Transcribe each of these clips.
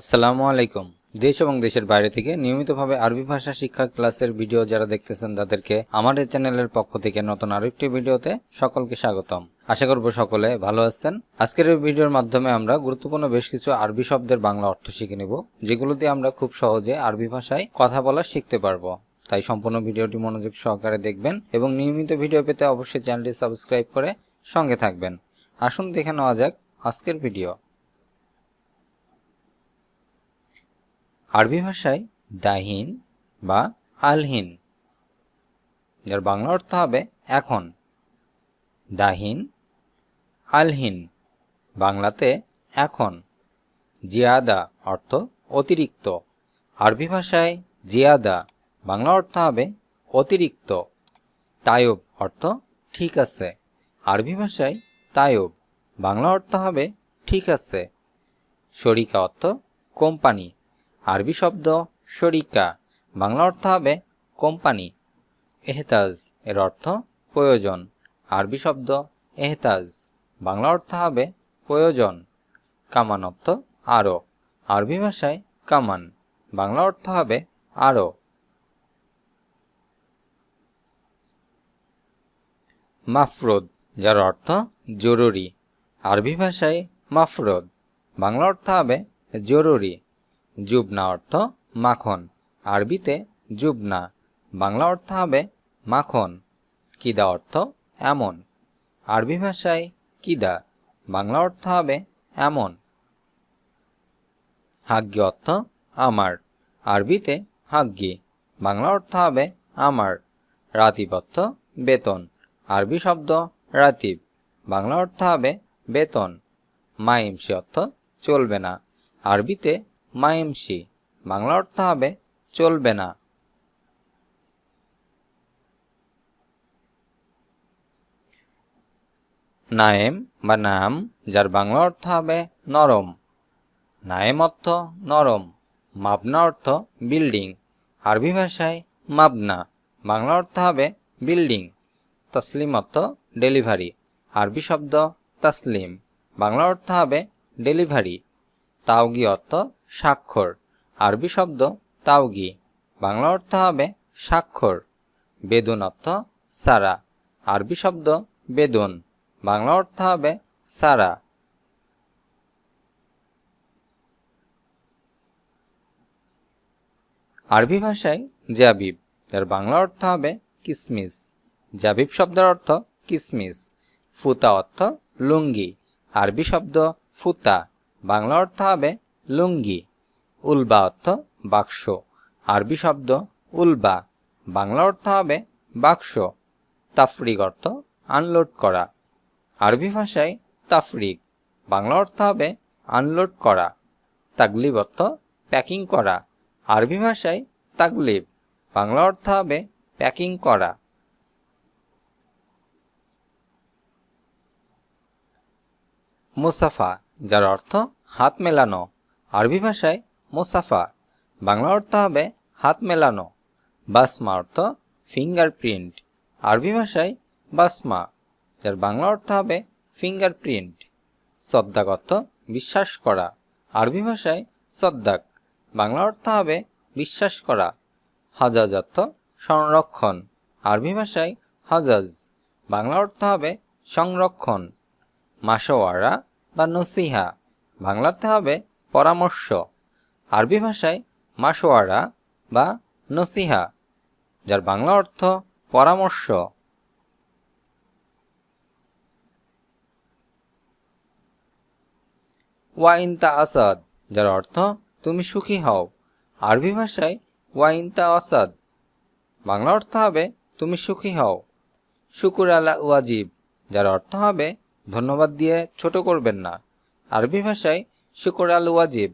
আসসালামু আলাইকুম। দেশ এবং দেশের বাইরে থেকে নিয়মিতভাবে আরবি ভাষা শিক্ষা ক্লাসের ভিডিও যারা দেখতেছেন, তাদেরকে আমার এই চ্যানেলের পক্ষ থেকে নতুন আরেকটি ভিডিওতে সকলকে স্বাগতম। আশা করব সকলে ভালো আছেন। আজকের এই ভিডিওর মাধ্যমে আমরা গুরুত্বপূর্ণ বেশ কিছু আরবি শব্দের বাংলা অর্থ শিখে নিব, যেগুলো দিয়ে আমরা খুব সহজে আরবি ভাষায় কথা বলা শিখতে পারব। তাই সম্পূর্ণ ভিডিওটি মনোযোগ সহকারে দেখবেন এবং নিয়মিত ভিডিও পেতে অবশ্যই চ্যানেলটি সাবস্ক্রাইব করে সঙ্গে থাকবেন। আসুন দেখে নেওয়া যাক আজকের ভিডিও। আরবি ভাষায় দাহিন বা আলহিন, যার বাংলা অর্থ হবে এখন। দাহিন, আলহিন, বাংলাতে এখন। জিয়াদা অর্থ অতিরিক্ত। আরবি ভাষায় জিয়াদা, বাংলা অর্থ হবে অতিরিক্ত। তায়ব অর্থ ঠিক আছে। আরবি ভাষায় তায়ব বাংলা অর্থ হবে ঠিক আছে। শরিকা অর্থ কোম্পানি। আরবি শব্দ শরিকা। বাংলা অর্থ হবে কোম্পানি। এহতাজ এর অর্থ প্রয়োজন। আরবি শব্দ এহতাজ। বাংলা অর্থ হবে প্রয়োজন। কামান অর্থ আরও আরবি ভাষায় কামান। বাংলা অর্থ হবে আরও মাফরুদ, যার অর্থ জরুরি। আরবি ভাষায় মাফরুদ। বাংলা অর্থ হবে জরুরি। জুবনা অর্থ মাখন। আরবিতে জুবনা বাংলা অর্থ হবে মাখন। কিদা অর্থ এমন। আরবি ভাষায় কিদা। বাংলা অর্থ হবে এমন। হাগ্য অর্থ আমার। আরবিতে হাগ্গি বাংলা অর্থ হবে আমার। রাতিব অর্থ বেতন। আরবি শব্দ রাতিব। বাংলা অর্থ হবে বেতন। মাইমসি অর্থ চলবে না। আরবিতে মাইমসি। বাংলা অর্থ হবে চলবে না। নায়েম বা নাম, যার বাংলা অর্থ হবে নরম। নায়েম অর্থ নরম মাবনা অর্থ বিল্ডিং। আরবি ভাষায় মাবনা বাংলা অর্থ হবে বিল্ডিং। তসলিম অর্থ ডেলিভারি, আরবি শব্দ তসলিম, বাংলা অর্থ হবে ডেলিভারি। তাওগি অর্থ স্বাক্ষর। আরবি শব্দ তাওগি। বাংলা অর্থ হবে স্বাক্ষর। বেদুন অর্থ সারা। আরবি শব্দ বেদুন। বাংলা অর্থ হবে সারা। আরবি ভাষায় জাবিব। যার বাংলা অর্থ হবে কিসমিস। জাবিব শব্দের অর্থ কিসমিস। ফুতা অর্থ লুঙ্গি। আরবি শব্দ ফুতা। বাংলা অর্থ হবে লুঙ্গি, উলবা অর্থ বাক্স, আরবি শব্দ উলবা, বাংলা অর্থ হবে বাক্স, তাফরিক অর্থ আনলোড করা, আরবি ভাষায় তাফরিক, বাংলা অর্থ হবে আনলোড করা তাগলিব অর্থ প্যাকিং করা, আরবি ভাষায় তাগলিব বাংলা অর্থ হবে প্যাকিং করা। মুসাফা যার অর্থ হাত মেলানো। আরবি ভাষায় মুসাফা। বাংলা অর্থ হবে হাত মেলানো। বাসমা অর্থ ফিঙ্গারপ্রিন্ট আরবি ভাষায় বাসমা, যার বাংলা অর্থ হবে ফিঙ্গারপ্রিন্ট সদ্দাক অর্থ বিশ্বাস করা। আরবি ভাষায় সদ্দাক। বাংলা অর্থ হবে বিশ্বাস করা। হাজাজ অর্থ সংরক্ষণ। আরবি ভাষায় হাজাজ। বাংলা অর্থ হবে সংরক্ষণ। মাসোয়ারা বা নসিহা। বাংলাতে হবে পরামর্শ। আরবি ভাষায় মাসোয়ারা বা নসিহা, যার বাংলা অর্থ পরামর্শ। ওয়াইনতা আসাদ, যার অর্থ তুমি সুখী হও। আরবি ভাষায় ওয়াইনতা আসাদ, বাংলা অর্থ হবে তুমি সুখী হও। শুকুর আলা ওয়াজিব, যার অর্থ হবে ধন্যবাদ দিয়ে ছোট করবেন না। আরবি ভাষায় শুকুর আল ওয়াজিব,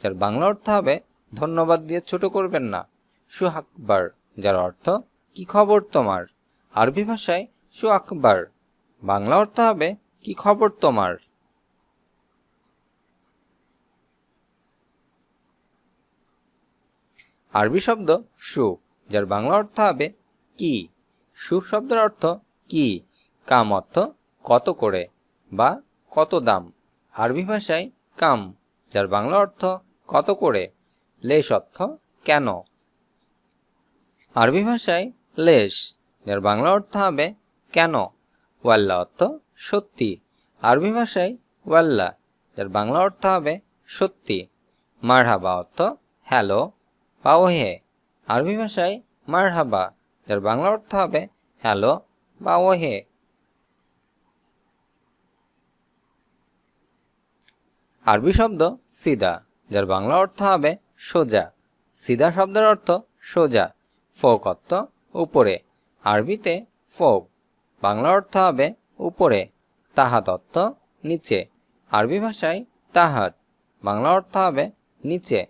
যার বাংলা অর্থ হবে ধন্যবাদ দিয়ে ছোট করবেন না। সু আকবর, যার অর্থ, কি খবর তোমার? আরবি ভাষায় সু আকবর, বাংলা অর্থ হবে, কি খবর তোমার? আরবি শব্দ সু যার বাংলা অর্থ হবে, কি? সু শব্দের অর্থ, কি? কাম অর্থ কত করে বা কত দাম। আরবি ভাষায় কাম, যার বাংলা অর্থ কত করে, লেশ অর্থ কেন। আরবি ভাষায় লেশ, যার বাংলা অর্থ হবে কেন, ওয়াল্লা অর্থ সত্যি। আরবি ভাষায় ওয়াল্লা, যার বাংলা অর্থ হবে সত্যি। মারহাবা অর্থ হ্যালো বা ওহে। আরবি ভাষায় মারহাবা, যার বাংলা অর্থ হবে হ্যালো বা ওহে। আরবি শব্দ সিদা, যার বাংলা অর্থ হবে সোজা। সিদা শব্দের অর্থ সোজা, ফোক অর্থ উপরে। আরবিতে ফোক, বাংলা অর্থ হবে উপরে, তাহাত অর্থ নিচে। আরবি ভাষায় তাহাত, বাংলা অর্থ হবে নিচে।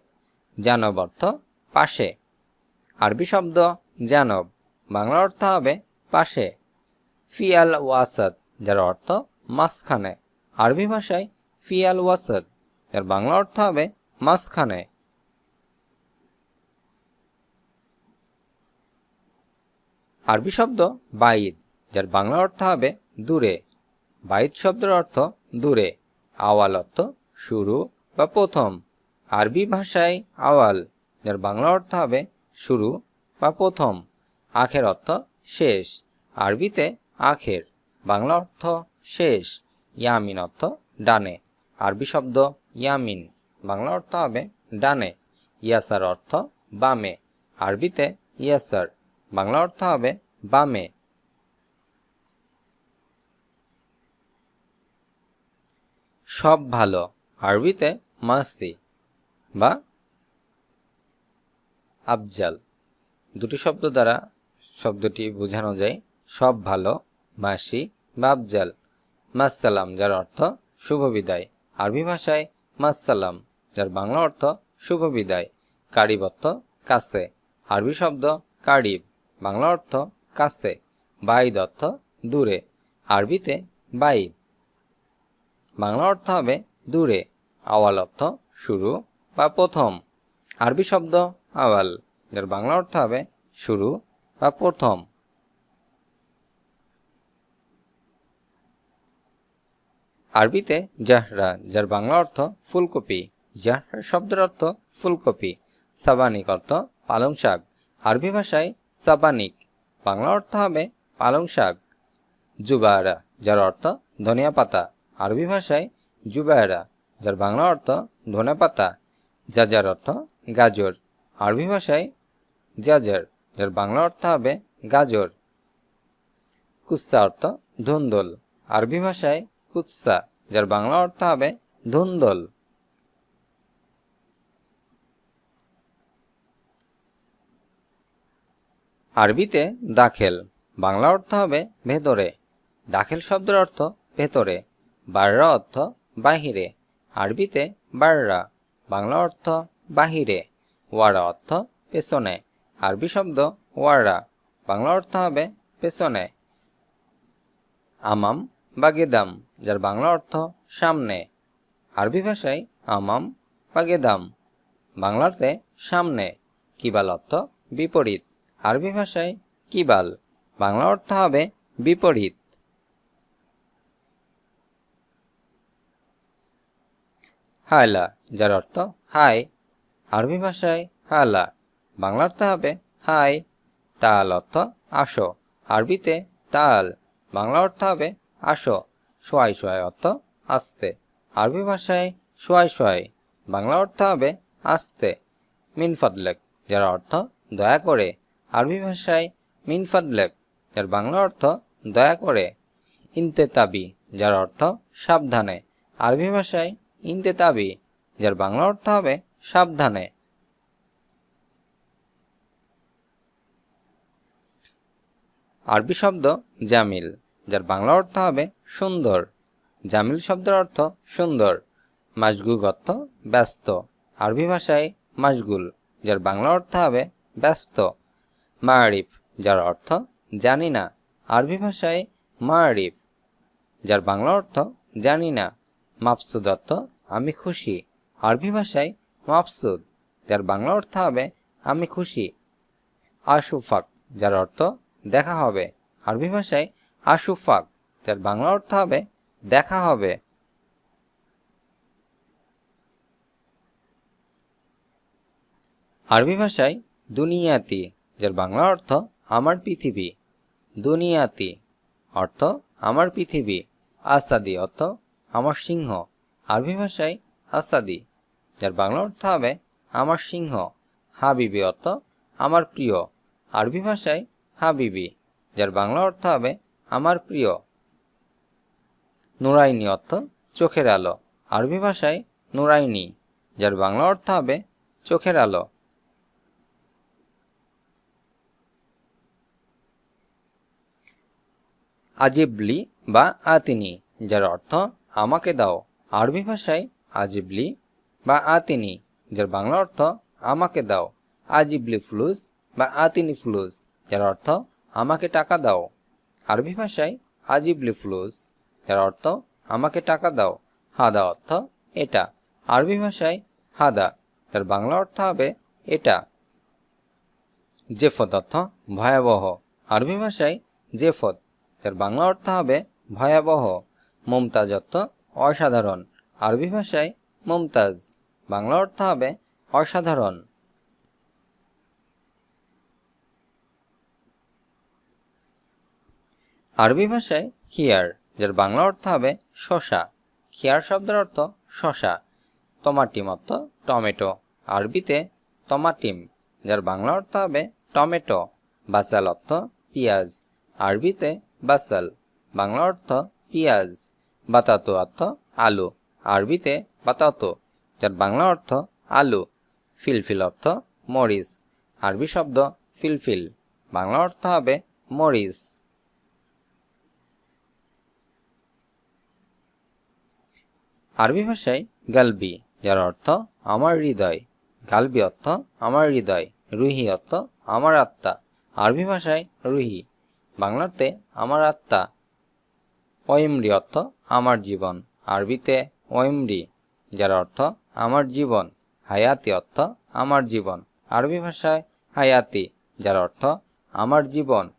জানব অর্থ পাশে। আরবি শব্দ জানব, বাংলা অর্থ হবে পাশে। ফিয়াল ওয়াসাদ, যার অর্থ মাঝখানে। আরবি ভাষায় ফিয়াল ওয়াসাদ এর বাংলা অর্থ হবে মাঝখানে। আরবি শব্দ বাইদ, যার বাংলা অর্থ হবে দূরে। বাইদ শব্দের অর্থ দূরে। আওয়াল অর্থ শুরু বা প্রথম। আরবি ভাষায় আওয়াল, যার বাংলা অর্থ হবে শুরু বা প্রথম। আখের অর্থ শেষ। আরবিতে আখের, বাংলা অর্থ শেষ। ইয়ামিন অর্থ ডানে। আরবি শব্দ ইয়ামিন। বাংলা অর্থ হবে ডানে। ইয়াসার অর্থ বামে। আরবিতে ইয়াসার। বাংলা অর্থ হবে বামে। সব ভালো। আরবিতে মাসি বা আফজাল। দুটি শব্দ দ্বারা শব্দটি বোঝানো যায়। সব ভালো, মাসি বা আফজাল। মাসালাম যার অর্থ শুভ বিদায়। আরবি ভাষায় মাসালাম যার বাংলা অর্থ শুভ বিদায়। কারিব অর্থ কাছে। আরবি শব্দ কারিব, বাংলা অর্থ কাছে। বাইদ অর্থ দূরে। আরবিতে বাইদ। বাংলা অর্থ হবে দূরে। আওয়াল অর্থ শুরু বা প্রথম। আরবি শব্দ আওয়াল, যার বাংলা অর্থ হবে শুরু বা প্রথম। আরবিতে জাহরা, যার বাংলা অর্থ ফুলকপি। জাহরা শব্দের অর্থ ফুলকপি। সাবানিক অর্থ পালং শাক। আরবি ভাষায় সাবানিক। বাংলা অর্থ হবে পালং শাক। জুবায়রা, যার অর্থ ধনিয়া পাতা। আরবি ভাষায় জুবায়রা, যার বাংলা অর্থ ধনে পাতা। জাজার অর্থ গাজর। আরবি ভাষায় জাজার, যার বাংলা অর্থ হবে গাজর। কুৎসা অর্থ ধুন্দল। আরবি ভাষায় কুৎসা, যার বাংলা অর্থ হবে ধুন্দল। আরবিতে দাখেল, বাংলা অর্থ হবে ভেতরে। দাখেল শব্দের অর্থ ভেতরে, বাররা অর্থ বাহিরে। আরবিতে বাররা, বাংলা অর্থ বাহিরে, ওয়ারা অর্থ পেছনে। আরবি শব্দ ওয়ারা, বাংলা অর্থ হবে পেছনে। আমাম বা গেদাম। যার বাংলা অর্থ সামনে। আরবি ভাষায় আমাম বা গেদাম। বাংলাতে সামনে, কিবাল অর্থ বিপরীত। আরবি ভাষায় কিবাল, বাংলা অর্থ হবে বিপরীত। হায়লা, যার অর্থ হাই আরবি ভাষায় হালা, বাংলা অর্থ হবে হাই তাল অর্থ আসো। আরবিতে তাল, বাংলা অর্থ হবে আসো। সোয়াই সোয়াই অর্থ আসতে। আরবি ভাষায় সোয়াই সোয়াই বাংলা অর্থ হবে আসতে মিনফাদলেক যার অর্থ দয়া করে। আরবি ভাষায় মিনফাদলেক যার বাংলা অর্থ দয়া করে। ইন্তেতাবি, যার অর্থ সাবধানে। আরবি ভাষায় ইন্তেতাবি, যার বাংলা অর্থ হবে সাবধানে। আরবি শব্দ জামিল। যার বাংলা অর্থ হবে সুন্দর। জামিল শব্দের অর্থ সুন্দর। মাসগুল অর্থ ব্যস্ত। আরবি ভাষায় মাসগুল যার বাংলা অর্থ হবে ব্যস্ত। মারিফ যার অর্থ জানি না। আরবি ভাষায় মারিফ যার বাংলা অর্থ জানি না। মাপসুদ অর্থ আমি খুশি। আরবি ভাষায় মাপসুদ যার বাংলা অর্থ হবে আমি খুশি। আশুফাক, যার অর্থ দেখা হবে। আরবি ভাষায় আশুফাক যার বাংলা অর্থ হবে, দেখা হবে। আরবি ভাষায় দুনিয়াতি, যার বাংলা অর্থ আমার পৃথিবী। দুনিয়াতি অর্থ আমার পৃথিবী। আসাদি অর্থ আমার সিংহ। আরবি ভাষায় আসাদি, যার বাংলা অর্থ হবে আমার সিংহ। হাবিবি অর্থ আমার প্রিয়। আরবি ভাষায় হাবিবি, যার বাংলা অর্থ হবে আমার প্রিয়। নুরাইনি অর্থ চোখের আলো। আরবি ভাষায় নুরাইনি, যার বাংলা অর্থ হবে চোখের আলো। আজিবলি বা আতিনি, যার অর্থ আমাকে দাও। আরবি ভাষায় আজিবলি বা আতিনি, যার বাংলা অর্থ আমাকে দাও। আজিবলি ফ্লুস বা আতিনি ফ্লুস, যার অর্থ আমাকে টাকা দাও। আরবি ভাষায় আজিবলি ফ্লুস যার অর্থ, আমাকে টাকা দাও। হাদা অর্থ, এটা। আরবি ভাষায়, হাদা। যার বাংলা অর্থ হবে, এটা। জেফত অর্থ, ভয়াবহ। আরবি ভাষায়, জেফত। এর বাংলা অর্থ হবে, ভয়াবহ। মুমতাজ অর্থ, অসাধারণ। আরবি ভাষায়, মুমতাজ। বাংলা অর্থ হবে, অসাধারণ। আরবি ভাষায় খিয়ার যার বাংলা অর্থ হবে শশা। খিয়ার শব্দের অর্থ শশা। টমাটিম অর্থ টমেটো। আরবিতে টমাটিম, যার বাংলা অর্থ হবে টমেটো। বাসাল অর্থ পেঁয়াজ। আরবিতে বাসাল, বাংলা অর্থ পেঁয়াজ। বাতাতো অর্থ আলু। আরবিতে বাতাতো, যার বাংলা অর্থ আলু। ফিলফিল অর্থ মরিচ। আরবি শব্দ ফিলফিল, বাংলা অর্থ হবে মরিচ। আরবি ভাষায় গালবি, যার অর্থ আমার হৃদয়। গালবি অর্থ আমার হৃদয়, রুহি অর্থ আমার আত্মা। আরবি ভাষায় রুহি, বাংলাতে আমার আত্মা। ওয়েমরি অর্থ আমার জীবন, আরবিতে ওয়েমরি, যার অর্থ আমার জীবন। হায়াতি অর্থ আমার জীবন, আরবি ভাষায় হায়াতি, যার অর্থ আমার জীবন।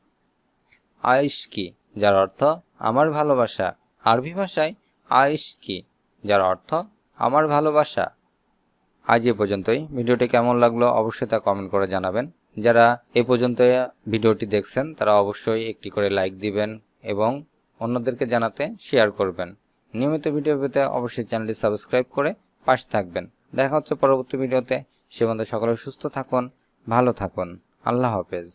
আইশকি, যার অর্থ আমার ভালোবাসা, আরবি ভাষায় আইশকি। যার অর্থ, আমার ভালোবাসা। আজ এ পর্যন্তই। ভিডিওটি কেমন লাগল অবশ্যই তা কমেন্ট করে জানাবেন। যারা এ পর্যন্ত ভিডিওটি দেখছেন, তারা অবশ্যই একটি করে লাইক দিবেন এবং অন্যদেরকে জানাতে শেয়ার করবেন। নিয়মিত ভিডিও পেতে অবশ্যই চ্যানেলটি সাবস্ক্রাইব করে পাশে থাকবেন। দেখা হচ্ছে পরবর্তী ভিডিওতে। সে সকলে সুস্থ থাকুন, ভালো থাকুন। আল্লাহ হাফেজ।